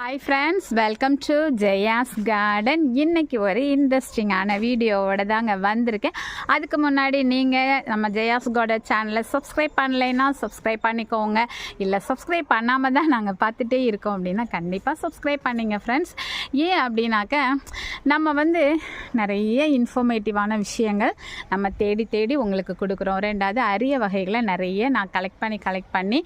Hi friends welcome to Jaya's garden இன்னைக்கு ஒரு இன்ட்ரெஸ்டிங்கான வீடியோவோட தாங்க வந்திருக்கேன். அதுக்கு முன்னாடி நீங்கள் நம்ம ஜெயாஸ் கார்டன் சேனலை சப்ஸ்கிரைப் பண்ணலைன்னா சப்ஸ்கிரைப் பண்ணிக்கோங்க. இல்லை சப்ஸ்கிரைப் பண்ணாமல் தான் நாங்கள் பார்த்துட்டே இருக்கோம் அப்படின்னா கண்டிப்பாக சப்ஸ்கிரைப் பண்ணிங்க ஃப்ரெண்ட்ஸ் ஏன் அப்படின்னாக்க நம்ம வந்து நிறைய இன்ஃபர்மேட்டிவான விஷயங்கள் நம்ம தேடி தேடி உங்களுக்கு கொடுக்குறோம். ரெண்டாவது அரிய வகைகளை நிறைய நான் கலெக்ட் பண்ணி கலெக்ட் பண்ணி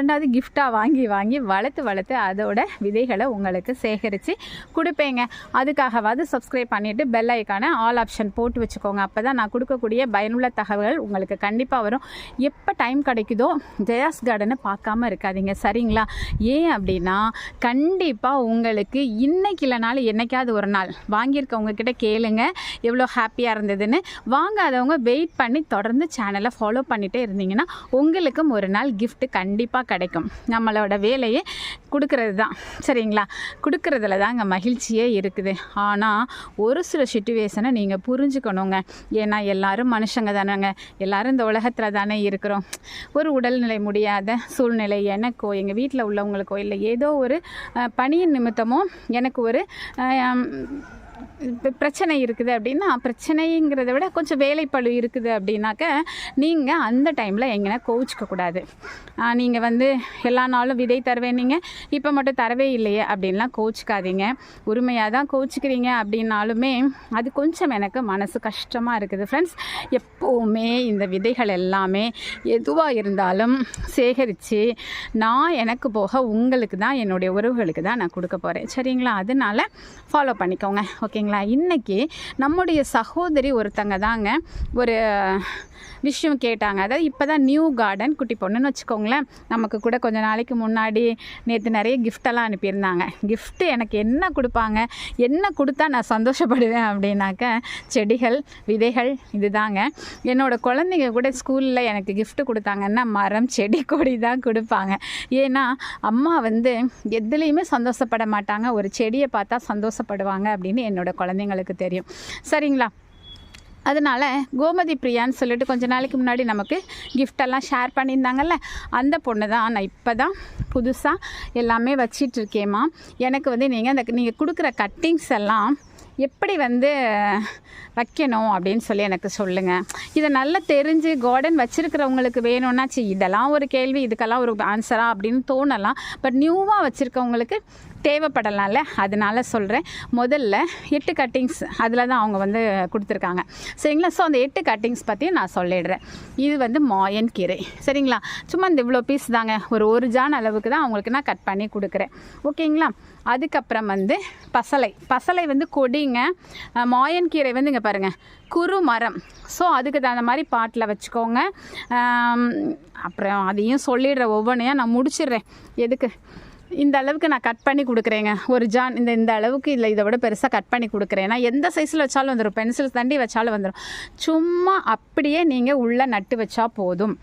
ரெண்டாவது கிஃப்டாக வாங்கி வாங்கி வளர்த்து வளர்த்து அதோட விதைகளை உங்களுக்கு சேகரித்து கொடுப்பேங்க. அதுக்காகவாவது சப்ஸ்கிரைப் பண்ணிவிட்டு பெல் ஐக்கான ஆல் ஆப்ஷன் போட்டு வச்சுக்கோங்க. அப்போ தான் நான் கொடுக்கக்கூடிய பயனுள்ள தகவல்கள் உங்களுக்கு கண்டிப்பாக வரும். எப்போ டைம் கிடைக்குதோ ஜெயாஸ் கார்டனை பார்க்காம இருக்காதீங்க. சரிங்களா? ஏன் அப்படின்னா கண்டிப்பாக உங்களுக்கு இன்னைக்கு இல்லைனாலும் என்னைக்காவது ஒரு நாள் வாங்கியிருக்கவங்க கிட்ட கேளுங்க. எவ்வளோ ஹாப்பியாக இருந்ததுன்னு. வாங்காதவங்க வெயிட் பண்ணி தொடர்ந்து சேனலை ஃபாலோ பண்ணிகிட்டே இருந்தீங்கன்னா உங்களுக்கும் ஒரு நாள் கிஃப்ட்டு கண்டிப்பாக கிடைக்கும். நம்மளோட வேலையை கொடுக்கறது தான் சரிங்களா? கொடுக்கறதுல தாங்க மகிழ்ச்சியே இருக்குது. ஆனால் ஒரு சில சுச்சுவேஷனை நீங்கள் புரிஞ்சுக்கணுங்க. ஏன்னா எல்லாரும் மனுஷங்க தானேங்க. எல்லாரும் இந்த உலகத்தில் தானே இருக்கிறோம். ஒரு உடல்நிலை முடியாத சூழ்நிலை எனக்கோ எங்கள் வீட்டில் உள்ளவங்களுக்கோ இல்லை ஏதோ ஒரு பணியின் நிமித்தமோ எனக்கு ஒரு பிரச்சனை இருக்குது அப்படின்னா பிரச்சனைங்கிறத விட கொஞ்சம் வேலைப்பளு இருக்குது அப்படின்னாக்க நீங்கள் அந்த டைமில் எங்கன்னா கோவிச்சிக்க கூடாது. நீங்கள் வந்து எல்லா நாளும் விதை தருவேனீங்க இப்போ மட்டும் தரவே இல்லையே அப்படின்லாம் கோவிச்சிக்காதீங்க. உரிமையாக தான் கோவிச்சிக்கிறீங்க அப்படின்னாலுமே அது கொஞ்சம் எனக்கு மனசு கஷ்டமாக இருக்குது ஃப்ரெண்ட்ஸ் எப்போவுமே இந்த விதைகள் எல்லாமே எதுவாக இருந்தாலும் சேகரித்து நான் எனக்கு போக உங்களுக்கு தான் என்னுடைய உறவுகளுக்கு தான் நான் கொடுக்க போகிறேன் சரிங்களா? அதனால ஃபாலோ பண்ணிக்கோங்க. ஓகே ஓகேங்களா? இன்றைக்கி நம்முடைய சகோதரி ஒருத்தங்க தாங்க. ஒரு விஷயம் கேட்டாங்க. அதாவது இப்போ தான் நியூ கார்டன் குட்டி பொண்ணுன்னு வச்சுக்கோங்களேன். நமக்கு கூட கொஞ்ச நாளைக்கு முன்னாடி நேற்று நிறைய கிஃப்டெல்லாம் அனுப்பியிருந்தாங்க. கிஃப்ட்டு எனக்கு என்ன கொடுப்பாங்க? என்ன கொடுத்தா நான் சந்தோஷப்படுவேன் அப்படின்னாக்க செடிகள் விதைகள் இதுதாங்க. என்னோட குழந்தைங்க கூட ஸ்கூலில் எனக்கு கிஃப்ட்டு கொடுத்தாங்கன்னா மரம் செடி கொடி தான் கொடுப்பாங்க. ஏன்னா அம்மா வந்து எதுலேயுமே சந்தோஷப்பட மாட்டாங்க. ஒரு செடியை பார்த்தா சந்தோஷப்படுவாங்க அப்படின்னு என்னோட குழந்தைங்களுக்கு தெரியும். சரிங்களா? அதனால் கோமதி பிரியான்னு சொல்லிட்டு கொஞ்ச நாளைக்கு முன்னாடி நமக்கு கிஃப்டெல்லாம் ஷேர் பண்ணியிருந்தாங்கல்ல அந்த பொண்ணு தான். நான் இப்போ தான் புதுசாக எல்லாமே வச்சிட்ருக்கேம்மா எனக்கு வந்து நீங்கள் அந்த நீங்கள் கொடுக்குற கட்டிங்ஸ் எல்லாம் எப்படி வந்து வைக்கணும் அப்படின்னு சொல்லி எனக்கு சொல்லுங்கள் இதை நல்லா தெரிஞ்சு கார்டன் வச்சுருக்கிறவங்களுக்கு வேணும்னா இதெல்லாம் ஒரு கேள்வி இதுக்கெல்லாம் ஒரு ஆன்சரா அப்படின்னு தோணலாம். பட் நியூவாக வச்சுருக்கவங்களுக்கு தேவைப்படலாம்ல? அதனால சொல்கிறேன் முதல்ல எட்டு கட்டிங்ஸ் அதில் தான் அவங்க வந்து கொடுத்துருக்காங்க. சரிங்களா? ஸோ அந்த எட்டு கட்டிங்ஸ் பற்றி நான் சொல்லிடுறேன். இது வந்து மாயன் கீரை. சரிங்களா? சும்மா இந்த இவ்வளோ பீஸ் தாங்க. ஒரு ஒரு ஜான் அளவுக்கு தான் அவங்களுக்கு நான் கட் பண்ணி கொடுக்குறேன். ஓகேங்களா? அதுக்கப்புறம் வந்து பசலை. பசலை வந்து கொடிங்க. மாயன் கீரை வந்து இங்கே பாருங்கள் குறு மரம். ஸோ அதுக்கு தகுந்த மாதிரி பாட்டில் வச்சுக்கோங்க. அப்புறம் அதையும் சொல்லிடுறேன். ஒவ்வொன்றையும் நான் முடிச்சிடுறேன். எதுக்கு? இந்த அளவுக்கு நான் கட் பண்ணி கொடுக்குறேங்க. ஒரு ஜான் இந்த இந்த அளவுக்கு இல்லை இதை விட பெருசாக கட் பண்ணி கொடுக்குறேன். நான் எந்த சைஸில் வச்சாலும் வந்துடும் பென்சில் தண்டி வச்சாலும் வந்துடும் சும்மா அப்படியே நீங்கள் உள்ளே நட்டு வச்சா போதும்.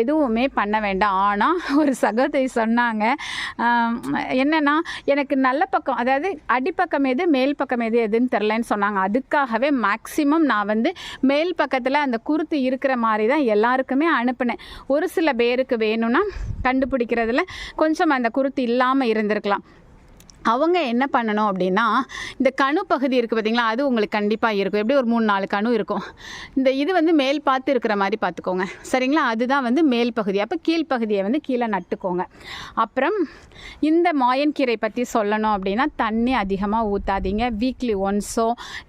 எதுவுமே பண்ண வேண்டாம். ஆனால் ஒரு சகோதரி சொன்னாங்க என்னென்னா எனக்கு நல்ல பக்கம் அதாவது அடிப்பக்கம் எது மேல் பக்கம் எது எதுன்னு தெரிலன்னு சொன்னாங்க. அதுக்காகவே மேக்ஸிமம் நான் வந்து மேல் பக்கத்தில் அந்த குருத்து இருக்கிற மாதிரி தான் எல்லாருக்குமே அனுப்பினேன். ஒரு சில பேருக்கு வேணும்னா கண்டுபிடிக்கிறதுல கொஞ்சம் அந்த குருத்து இல்லாமல் இருந்திருக்கலாம். அவங்க என்ன பண்ணணும் அப்படின்னா இந்த கணு பகுதி இருக்குது பார்த்தீங்களா அது உங்களுக்கு கண்டிப்பாக இருக்கும். எப்படி ஒரு மூணு நாலு கணு இருக்கும். இந்த இது வந்து மேல் பார்த்து இருக்கிற மாதிரி பார்த்துக்கோங்க. சரிங்களா? அதுதான் வந்து மேல் பகுதி. அப்போ கீழ்ப்பகுதியை வந்து கீழே நட்டுக்கோங்க. அப்புறம் இந்த மாயன் கீரை பற்றி சொல்லணும் அப்படின்னா தண்ணி அதிகமாக ஊற்றாதீங்க வீக்லி ஒன்ஸோ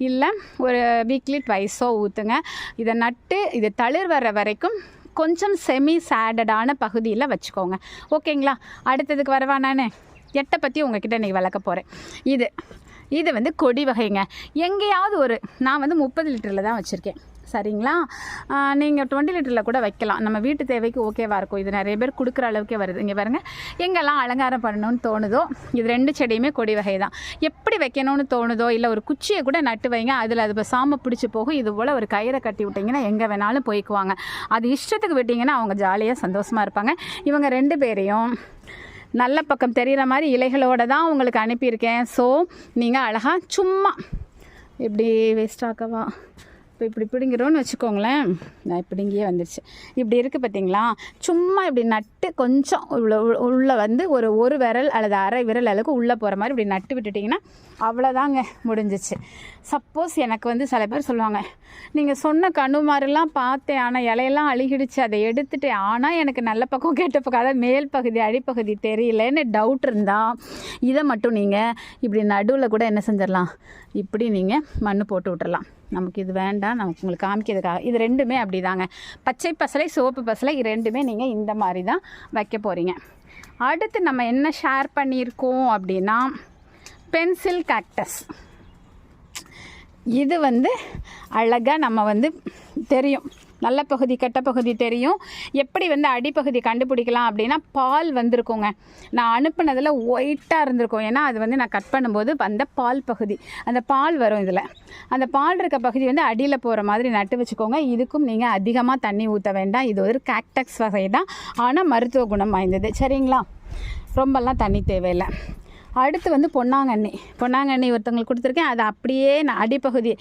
இல்லை ஒரு வீக்லி ட்வைஸோ ஊற்றுங்க இதை நட்டு இது தளிர் வர வரைக்கும் கொஞ்சம் செமி சேடடான பகுதியில் வச்சுக்கோங்க. ஓகேங்களா? அடுத்ததுக்கு வரவா நான்? எட்டை பற்றி உங்ககிட்ட இன்றைக்கி விளக்க போகிறேன் இது இது வந்து கொடி வகைங்க. எங்கேயாவது ஒரு நான் வந்து முப்பது லிட்டரில் தான் வச்சுருக்கேன். சரிங்களா? நீங்கள் டுவெண்ட்டி லிட்டரில் கூட வைக்கலாம். நம்ம வீட்டு தேவைக்கு ஓகேவாக இருக்கும். இது நிறைய பேர் கொடுக்குற அளவுக்கே வருது. இங்கே பாருங்கள் எங்கெல்லாம் அலங்காரம் பண்ணணும்னு தோணுதோ இது ரெண்டு செடியுமே கொடி வகை தான் எப்படி வைக்கணும்னு தோணுதோ இல்லை ஒரு குச்சியை கூட நட்டு வைங்க அதில் அது இப்போ சாம பிடிச்சி போகும் இது போல் ஒரு கயிறை கட்டி விட்டிங்கன்னா எங்கே வேணாலும் போய்க்குவாங்க. அது இஷ்டத்துக்கு விட்டிங்கன்னா அவங்க ஜாலியாக சந்தோஷமாக இருப்பாங்க. இவங்க ரெண்டு பேரையும் நல்ல பக்கம் தெரிகிற மாதிரி இலைகளோட தான் உங்களுக்கு அனுப்பியிருக்கேன். ஸோ நீங்கள் அழகாக சும்மா இப்படி வேஸ்ட் ஆக்கவா? இப்போ இப்படி பிடுங்கிறோன்னு வச்சுக்கோங்களேன். நான் இப்படி இங்கேயே வந்துருச்சு. இப்படி இருக்குது பார்த்தீங்களா சும்மா இப்படி நட்டு கொஞ்சம் உள்ள உள்ளே வந்து ஒரு ஒரு விரல் அல்லது அரை விரல் அளவுக்கு உள்ளே போகிற மாதிரி இப்படி நட்டு விட்டுட்டிங்கன்னா அவ்வளோதாங்க முடிஞ்சிச்சு. சப்போஸ் எனக்கு வந்து சில பேர் சொல்லுவாங்க நீங்கள் சொன்ன கணு மாதிரிலாம் பார்த்தேன் ஆனால் இலையெல்லாம் அழுகிடுச்சு. அதை எடுத்துட்டேன். ஆனால் எனக்கு நல்ல பக்கம் கெட்ட பக்கம் அதாவது மேல் பகுதி அடிப்பகுதி தெரியலன்னு டவுட் இருந்தால் இதை மட்டும் நீங்கள் இப்படி நடுவில் கூட என்ன செஞ்சிடலாம்? இப்படி நீங்கள் மண் போட்டு விட்டுறலாம். நமக்கு இது வேண்டாம். நமக்கு உங்களுக்கு காமிக்கிறதுக்காக. இது ரெண்டுமே அப்படி தாங்க பச்சை பசலை சோப்பு பசலை இது ரெண்டுமே நீங்கள் இந்த மாதிரி தான் வைக்க போகிறீங்க அடுத்து நம்ம என்ன ஷேர் பண்ணியிருக்கோம் அப்படின்னா பென்சில் கேக்டஸ் இது வந்து அழகாக நம்ம வந்து தெரியும். நல்ல பகுதி கெட்ட பகுதி தெரியும். எப்படி வந்து அடிப்பகுதி கண்டுபிடிக்கலாம் அப்படின்னா பால் வந்திருக்குங்க. நான் அனுப்புனதில் ஒயிட்டாக இருந்திருக்கும். ஏன்னா அது வந்து நான் கட் பண்ணும்போது அந்த பால் பகுதி. அந்த பால் வரும் இதில். அந்த பால் இருக்க பகுதி வந்து அடியில் போகிற மாதிரி நட்டு வச்சுக்கோங்க. இதுக்கும் நீங்கள் அதிகமாக தண்ணி ஊற்ற வேண்டாம். இது ஒரு கேக்டக்ஸ் வகை தான் ஆனால் மருத்துவ குணம் வாய்ந்தது. சரிங்களா? ரொம்பலாம் தண்ணி தேவையில்லை. அடுத்து வந்து பொன்னாங்கண்ணி. பொன்னாங்கண்ணி ஒருத்தவங்களுக்கு கொடுத்துருக்கேன். அது அப்படியே நான் அடிப்பகுதி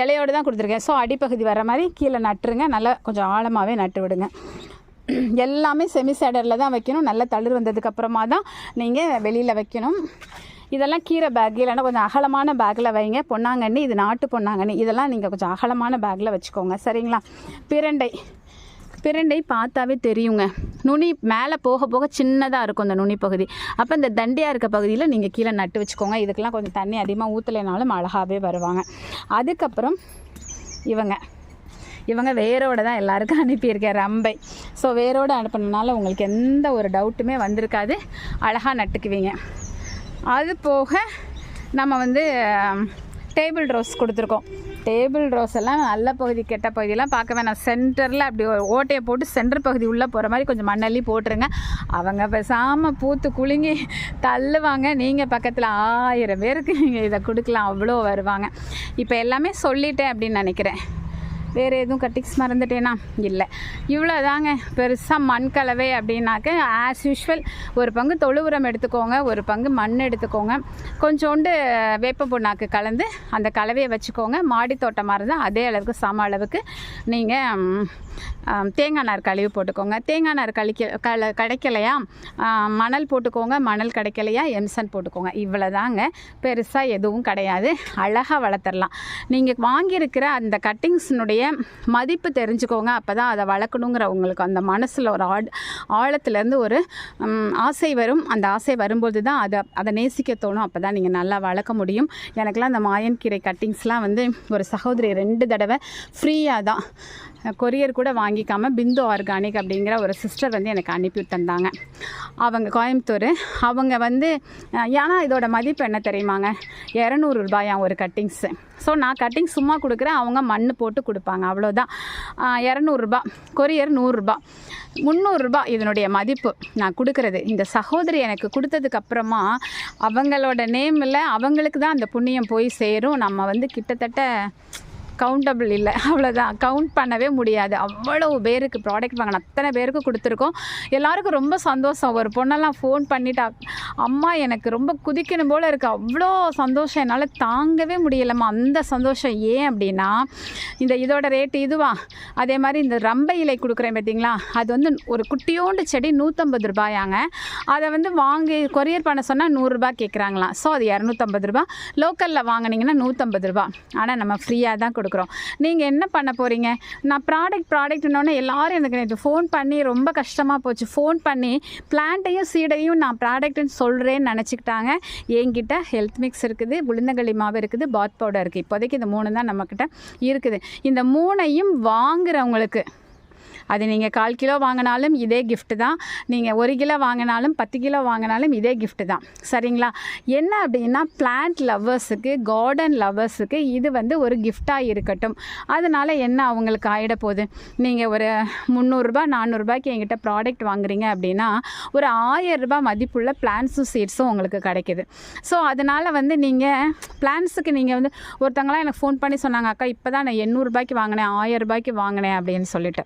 இலையோடு தான் கொடுத்துருக்கேன். ஸோ அடிப்பகுதி வர மாதிரி கீழே நட்டுருங்க. நல்லா கொஞ்சம் ஆழமாகவே நட்டு விடுங்க. எல்லாமே செமி சேடரில் தான் வைக்கணும். நல்ல தளிர் வந்ததுக்கப்புறமா தான் நீங்கள் வெளியில் வைக்கணும். இதெல்லாம் கீரை பேக் இல்லைன்னா கொஞ்சம் அகலமான பேக்கில் வைங்க. பொன்னாங்கண்ணி இது நாட்டு பொன்னாங்கண்ணி. இதெல்லாம் நீங்கள் கொஞ்சம் அகலமான பேக்கில் வச்சுக்கோங்க. சரிங்களா? பிரண்டை. பிரண்டை பார்த்தாவே தெரியுங்க. நுனி மேலே போக போக சின்னதாக இருக்கும் அந்த நுனி பகுதி. அப்போ இந்த தண்டியாக இருக்க பகுதியில் நீங்கள் கீழே நட்டு வச்சுக்கோங்க. இதுக்கெல்லாம் கொஞ்சம் தண்ணி அதிகமாக ஊற்றலைனாலும் அழகாகவே வருவாங்க. அதுக்கப்புறம் இவங்க. இவங்க வேரோட தான் எல்லாருக்கும் அனுப்பியிருக்கேன் ரம்பை. ஸோ வேரோடு அனுப்பினனால உங்களுக்கு எந்த ஒரு டவுட்டுமே வந்திருக்காது. அழகாக நட்டுக்குவீங்க. அது போக நம்ம வந்து டேபிள் ரோஸ் கொடுத்துருக்கோம். டேபிள் ரோஸ் எல்லாம் நல்ல பகுதி கெட்ட பகுதியெல்லாம் பார்க்க வேணாம். சென்டரில் அப்படி ஒரு ஓட்டையை போட்டு சென்டர் பகுதி உள்ளே போகிற மாதிரி கொஞ்சம் மண்ணள்ளி போட்டுருங்க. அவங்க பேசாமல் பூத்து குலுங்கி தள்ளுவாங்க. நீங்கள் பக்கத்தில் ஆயிரம் பேருக்கு நீங்கள் இதை கொடுக்கலாம். அவ்வளோ வருவாங்க. இப்போ எல்லாமே சொல்லிட்டேன் அப்படின்னு நினைக்கிறேன். வேறு எதுவும் கட்டிக்ஸ் மறந்துட்டேனா? இல்லை. இவ்வளோ தாங்க பெருசாக மண் கலவை அப்படின்னாக்க ஆஸ் யூஷுவல் ஒரு பங்கு தொழு உரம் எடுத்துக்கோங்க ஒரு பங்கு மண் எடுத்துக்கோங்க. கொஞ்சோண்டு வேப்ப புண்ணாக்கு கலந்து அந்த கலவையை வச்சுக்கோங்க. மாடி தோட்டமாக இருந்தால் அதே அளவுக்கு சம அளவுக்கு நீங்கள் தேங்காய் நார் கழிவு போட்டுக்கோங்க. தேங்காய் நார் கழிக்க கல கிடைக்கலையா? மணல் போட்டுக்கோங்க. மணல் கிடைக்கலையா? எம்சன் போட்டுக்கோங்க. இவ்வளோ தாங்க பெருசாக எதுவும் கிடையாது. அழகாக வளர்த்துடலாம். நீங்கள் வாங்கியிருக்கிற அந்த கட்டிங்ஸினுடைய மதிப்பு தெரிஞ்சுக்கோங்க அப்போ தான் அதை வளர்க்கணுங்கிற உங்களுக்கு அந்த மனசில் ஒரு ஆழ் ஆழத்துலேருந்து ஒரு ஆசை வரும். அந்த ஆசை வரும்போது தான் அதை அதை நேசிக்க தோணும். அப்போ தான் நீங்கள் நல்லா வளர்க்க முடியும். எனக்குலாம் அந்த மாயன் கீரை கட்டிங்ஸ்லாம் வந்து ஒரு சகோதரி ரெண்டு தடவை ஃப்ரீயாக தான் கொரியர் கூட வாங்கிக்காமல் பிந்து ஆர்கானிக் அப்படிங்கிற ஒரு சிஸ்டர் வந்து எனக்கு அனுப்பி தந்தாங்க. அவங்க கோயம்புத்தூர். அவங்க வந்து ஏன்னா இதோட மதிப்பு என்ன தெரியுமாங்க? இரநூறு ரூபாயாம் ஒரு கட்டிங்ஸு ஸோ நான் கட்டிங் சும்மா கொடுக்குறேன் அவங்க மண் போட்டு கொடுப்பாங்க அவ்வளோதான் இரநூறுபா கொரியர் நூறுரூபா முந்நூறுரூபா இதனுடைய மதிப்பு. நான் கொடுக்குறது. இந்த சகோதரி எனக்கு கொடுத்ததுக்கப்புறமா அவங்களோட நேமில் அவங்களுக்கு தான் அந்த புண்ணியம் போய் சேரும். நம்ம வந்து கிட்டத்தட்ட கவுண்டபிள் இல்லை. அவ்வளோதான் கவுண்ட் பண்ணவே முடியாது. அவ்வளோ பேருக்கு ப்ராடக்ட் வாங்கின அத்தனை பேருக்கு கொடுத்துருக்கோம். எல்லாருக்கும் ரொம்ப சந்தோஷம். ஒரு பொண்ணெல்லாம் ஃபோன் பண்ணிட்டா அம்மா எனக்கு ரொம்ப குதிக்கணும் போல் இருக்குது அவ்வளோ சந்தோஷம். என்னால் தாங்கவே முடியலம்மா. அந்த சந்தோஷம் ஏன் அப்படின்னா இந்த இதோட ரேட்டு இதுவா? அதே மாதிரி இந்த ரம்பை இலை கொடுக்குறேன் பார்த்தீங்களா அது வந்து ஒரு குட்டியோண்டு செடி நூற்றம்பது ரூபாயாங்க. அதை வந்து வாங்கி கொரியர் பண்ண சொன்னால் நூறுரூபா கேட்குறாங்களாம் ஸோ அது இரநூத்தம்பது ரூபா லோக்கலில் வாங்குனீங்கன்னா நூற்றம்பது ரூபா ஆனால் நம்ம ஃப்ரீயாக தான் கொடுக்குறோம். நீங்கள் என்ன பண்ண போகிறீங்க நான் ப்ராடக்ட் ப்ராடக்ட்னோடனே எல்லாரும் எனக்கு நேற்று ஃபோன் பண்ணி ரொம்ப கஷ்டமாக போச்சு. ஃபோன் பண்ணி பிளான்ட்டையும் சீடையும் நான் ப்ராடக்ட்னு சொல்கிறேன்னு நினச்சிக்கிட்டாங்க. என்கிட்ட ஹெல்த் மிக்ஸ் இருக்குது உளுந்தங்களி மாவு இருக்குது பாத் பவுடர் இருக்குது இப்போதைக்கு இந்த மூணு தான் நம்மக்கிட்ட இருக்குது. இந்த மூணையும் வாங்குறவங்களுக்கு அது நீங்கள் கால் கிலோ வாங்கினாலும் இதே கிஃப்ட்டு தான். நீங்கள் ஒரு கிலோ வாங்கினாலும் பத்து கிலோ வாங்கினாலும் இதே கிஃப்ட்டு தான். சரிங்களா? என்ன அப்படின்னா பிளான்ட் லவ்வர்ஸுக்கு கார்டன் லவ்வர்ஸுக்கு இது வந்து ஒரு கிஃப்டாக இருக்கட்டும். அதனால் என்ன அவங்களுக்கு ஆகிட போகுது? நீங்கள் ஒரு முந்நூறுரூபா நானூறுரூபாய்க்கு என்கிட்ட ப்ராடக்ட் வாங்குறீங்க அப்படின்னா ஒரு ஆயிரம் மதிப்புள்ள பிளான்ஸும் சீட்ஸும் உங்களுக்கு கிடைக்குது. ஸோ அதனால் வந்து நீங்கள் பிளான்ஸுக்கு நீங்கள் வந்து ஒருத்தங்களாம் எனக்கு ஃபோன் பண்ணி சொன்னாங்க அக்கா இப்போ தான் நான் எண்ணூறுரூபாய்க்கு வாங்கினேன் ஆயிரம் ரூபாய்க்கு வாங்கினேன் அப்படின்னு சொல்லிட்டு.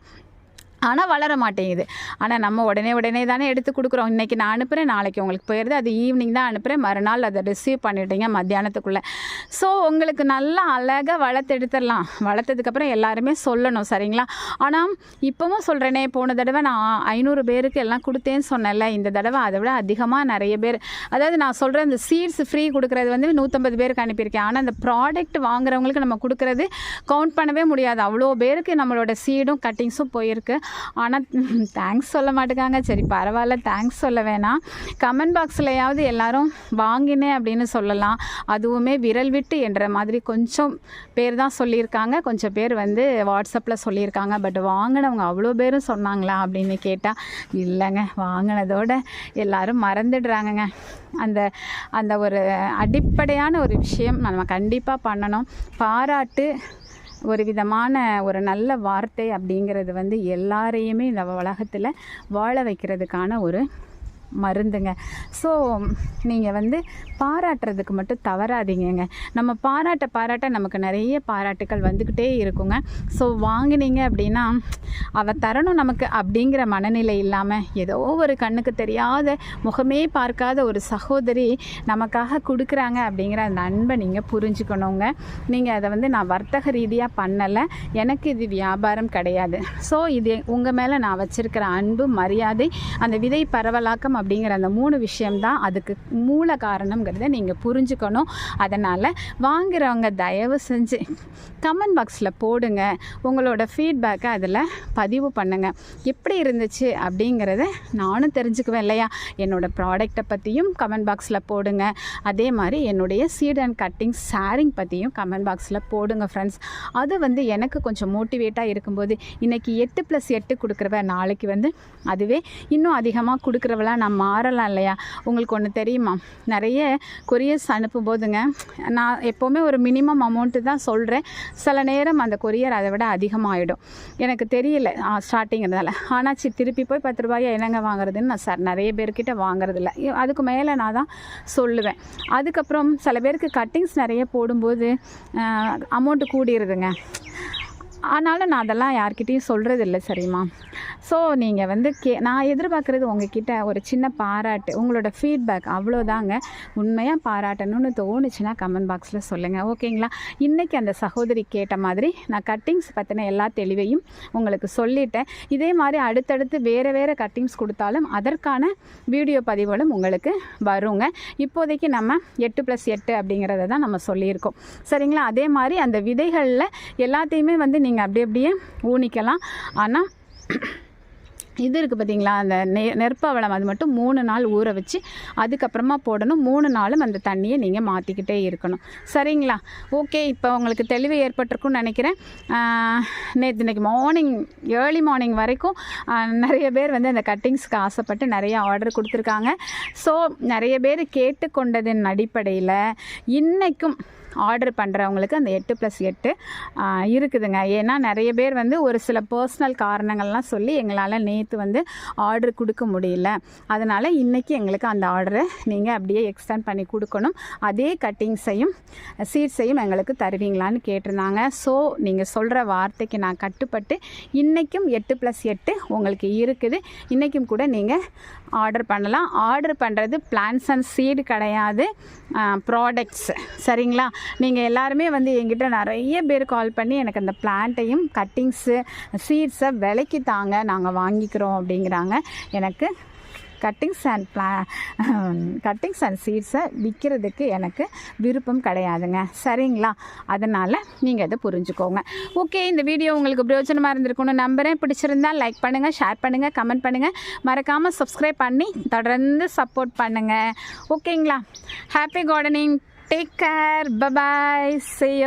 ஆனால் வளர மாட்டேங்குது. ஆனால் நம்ம உடனே உடனே தானே எடுத்து கொடுக்குறோம். இன்றைக்கி நான் அனுப்புகிறேன் நாளைக்கு உங்களுக்கு போயிடுது. அது ஈவினிங் தான் அனுப்புகிறேன் மறுநாள் அதை ரிசீவ் பண்ணிட்டீங்க மத்தியானத்துக்குள்ளே. ஸோ உங்களுக்கு நல்லா அழகாக வளர்த்து எடுத்துடலாம் வளர்த்ததுக்கப்புறம் எல்லாருமே சொல்லணும் சரிங்களா? ஆனால் இப்போவும் சொல்கிறேனே போன தடவை நான் ஐநூறு பேருக்கு எல்லாம் கொடுத்தேன்னு சொன்னேன்ல. இந்த தடவை அதை விட அதிகமாக நிறைய பேர். அதாவது நான் சொல்கிறேன் இந்த சீட்ஸ் ஃப்ரீ கொடுக்குறது வந்து நூற்றம்பது பேருக்கு அனுப்பியிருக்கேன். ஆனால் அந்த ப்ராடக்ட் வாங்குறவங்களுக்கு நம்ம கொடுக்குறது கவுண்ட் பண்ணவே முடியாது. அவ்வளோ பேருக்கு நம்மளோட சீடும் கட்டிங்ஸும் போயிருக்கு. ஆனால் தேங்க்ஸ் சொல்ல மாட்டேங்காங்க சரி பரவாயில்ல தேங்க்ஸ் சொல்ல வேணாம். கமெண்ட் பாக்ஸ்லையாவது எல்லாரும் வாங்கினேன் அப்படின்னு சொல்லலாம். அதுவுமே விரல் விட்டு என்ற மாதிரி கொஞ்சம் பேர் தான் சொல்லியிருக்காங்க. கொஞ்சம் பேர் வந்து வாட்ஸ்அப்பில் சொல்லியிருக்காங்க. பட் வாங்கினவங்க அவ்வளோ பேரும் சொன்னாங்களா அப்படின்னு கேட்டால் இல்லைங்க வாங்கினதோட எல்லாரும் மறந்துடுறாங்கங்க. அந்த அந்த ஒரு அடிப்படையான ஒரு விஷயம் நம்ம கண்டிப்பாக பண்ணணும். பாராட்டு ஒரு விதமான ஒரு நல்ல வார்த்தை அப்படிங்கிறது வந்து எல்லாரையுமே இந்த உலகத்தில் வாழ வைக்கிறதுக்கான ஒரு மருந்துங்க. ஸோ நீங்கள் வந்து பாராட்டுறதுக்கு மட்டும் தவறாதீங்கங்க. நம்ம பாராட்ட பாராட்ட நமக்கு நிறைய பாராட்டுக்கள் வந்துக்கிட்டே இருக்குங்க. ஸோ வாங்கினீங்க அப்படின்னா அவ தரணும் நமக்கு அப்படிங்கிற மனநிலை இல்லாமல் ஏதோ ஒரு கண்ணுக்கு தெரியாத முகமே பார்க்காத ஒரு சகோதரி நமக்காக கொடுக்குறாங்க அப்படிங்கிற அந்த அன்பை நீங்கள் புரிஞ்சுக்கணுங்க. நீங்கள் அதை வந்து நான் வர்த்தக ரீதியாக பண்ணலை. எனக்கு இது வியாபாரம் கிடையாது. ஸோ இது உங்கள் மேலே நான் வச்சுருக்கிற அன்பு மரியாதை அந்த விதை பரவலாக்கம் அப்படிங்கிற அந்த மூணு விஷயம்தான் அதுக்கு மூல காரணங்கிறத நீங்கள் புரிஞ்சுக்கணும். அதனால் வாங்குறவங்க தயவு செஞ்சு கமெண்ட் பாக்ஸில் போடுங்க. உங்களோட ஃபீட்பேக்கை அதில் பதிவு பண்ணுங்கள் எப்படி இருந்துச்சு அப்படிங்கிறத நானும் தெரிஞ்சுக்குவேன் இல்லையா? என்னோடய ப்ராடக்ட்டை பற்றியும் கமெண்ட் பாக்ஸில் போடுங்க. அதே மாதிரி என்னுடைய சீட் அண்ட் கட்டிங் சாரிங் பற்றியும் கமெண்ட் பாக்ஸில் போடுங்க ஃப்ரெண்ட்ஸ் அது வந்து எனக்கு கொஞ்சம் மோட்டிவேட்டாக இருக்கும்போது இன்றைக்கி எட்டு ப்ளஸ் எட்டு கொடுக்குறவ நாளைக்கு வந்து அதுவே இன்னும் அதிகமாக கொடுக்குறவளா நான் மாறலாம் இல்லையா? உங்களுக்கு ஒன்று தெரியுமா? நிறைய கொரியர்ஸ் அனுப்பும் போதுங்க நான் எப்போவுமே ஒரு மினிமம் அமௌண்ட்டு தான் சொல்கிறேன் சில நேரம் அந்த கொரியர் அதை விட அதிகமாகிடும் எனக்கு தெரியல ஸ்டார்டிங்கிறதால ஆனால் சி திருப்பி போய் பத்து ரூபாயை என்னங்க வாங்குறதுன்னு நான் சார் நிறைய பேர்கிட்ட வாங்குறதில்ல. அதுக்கு மேலே நான் தான் சொல்லுவேன். அதுக்கப்புறம் சில பேருக்கு கட்டிங்ஸ் நிறைய போடும்போது அமௌண்ட்டு கூடிடுதுங்க ஆனாலும் நான் அதெல்லாம் யார்கிட்டயும் சொல்கிறது இல்லை சரிம்மா. ஸோ நீங்கள் வந்து கே நான் எதிர்பார்க்குறது உங்ககிட்ட ஒரு சின்ன பாராட்டு உங்களோட ஃபீட்பேக் அவ்வளோதாங்க. உண்மையாக பாராட்டணும்னு தோணுச்சுன்னா கமெண்ட் பாக்ஸில் சொல்லுங்கள் ஓகேங்களா இன்றைக்கி அந்த சகோதரி கேட்ட மாதிரி நான் கட்டிங்ஸ் பற்றின எல்லா தெளிவையும் உங்களுக்கு சொல்லிட்டேன். இதே மாதிரி அடுத்தடுத்து வேறு வேறு கட்டிங்ஸ் கொடுத்தாலும் அதற்கான வீடியோ பதிவுகளும் உங்களுக்கு வருங்க. இப்போதைக்கு நம்ம எட்டு ப்ளஸ் எட்டு அப்படிங்கிறத தான் நம்ம சொல்லியிருக்கோம். சரிங்களா? அதே மாதிரி அந்த விதைகளில் எல்லாத்தையுமே வந்து நீங்கள் அப்படி அப்படியே ஊனிக்கலாம். ஆனால் இது இருக்குது பார்த்தீங்களா அந்த நெ நெற்பவளம் அது மட்டும் மூணு நாள் ஊற வச்சு அதுக்கப்புறமா போடணும். மூணு நாளும் அந்த தண்ணியை நீங்கள் மாற்றிக்கிட்டே இருக்கணும். சரிங்களா? ஓகே இப்போ உங்களுக்கு தெளிவு ஏற்பட்டிருக்கும்னு நினைக்கிறேன். நேற்று இன்னைக்கு மார்னிங் ஏர்லி மார்னிங் வரைக்கும் நிறைய பேர் வந்து அந்த கட்டிங்ஸ்க்கு ஆசைப்பட்டு நிறைய ஆர்டர் கொடுத்துருக்காங்க. ஸோ நிறைய பேர் கேட்டுக்கொண்டதின் அடிப்படையில் இன்றைக்கும் ஆர்டர் பண்ணுறவங்களுக்கு அந்த எட்டு ப்ளஸ் எட்டு இருக்குதுங்க. ஏன்னா நிறைய பேர் வந்து ஒரு சில பர்சனல் காரணங்கள்லாம் சொல்லி எங்களால் நேற்று வந்து ஆர்டர் கொடுக்க முடியல. அதனால் இன்றைக்கி எங்களுக்கு அந்த ஆர்டரை நீங்கள் அப்படியே எக்ஸ்டெண்ட் பண்ணி கொடுக்கணும். அதே கட்டிங்ஸையும் சீட்ஸையும் எங்களுக்கு தருவீங்களான்னு கேட்டிருந்தாங்க. ஸோ நீங்கள் சொல்கிற வார்த்தைக்கு நான் கட்டுப்பட்டு இன்றைக்கும் எட்டு ப்ளஸ் எட்டு உங்களுக்கு இருக்குது. இன்றைக்கும் கூட நீங்கள் ஆர்டர் பண்ணலாம். ஆர்டர் பண்ணுறது பிளான்ஸ் அண்ட் சீடு கிடையாது. ப்ராடக்ட்ஸ் சரிங்களா? நீங்கள் எல்லாருமே வந்து எங்கிட்ட நிறைய பேர் கால் பண்ணி எனக்கு அந்த பிளான்ட்டையும் கட்டிங்ஸு சீட்ஸை விலைக்கு தாங்க நாங்கள் வாங்கிக்கிறோம் அப்படிங்கிறாங்க. எனக்கு கட்டிங்ஸ் அண்ட் பிளா கட்டிங்ஸ் அண்ட் சீட்ஸை விற்கிறதுக்கு எனக்கு விருப்பம் கிடையாதுங்க. சரிங்களா? அதனால் நீங்கள் அதை புரிஞ்சுக்கோங்க. ஓகே இந்த வீடியோ உங்களுக்கு பிரயோஜனமாக இருந்திருக்கும்னு நம்புகிறேன் பிடிச்சிருந்தா லைக் பண்ணுங்கள் ஷேர் பண்ணுங்கள் கமெண்ட் பண்ணுங்கள் மறக்காமல் சப்ஸ்கிரைப் பண்ணி தொடர்ந்து சப்போர்ட் பண்ணுங்கள் ஓகேங்களா happy gardening take care bye bye see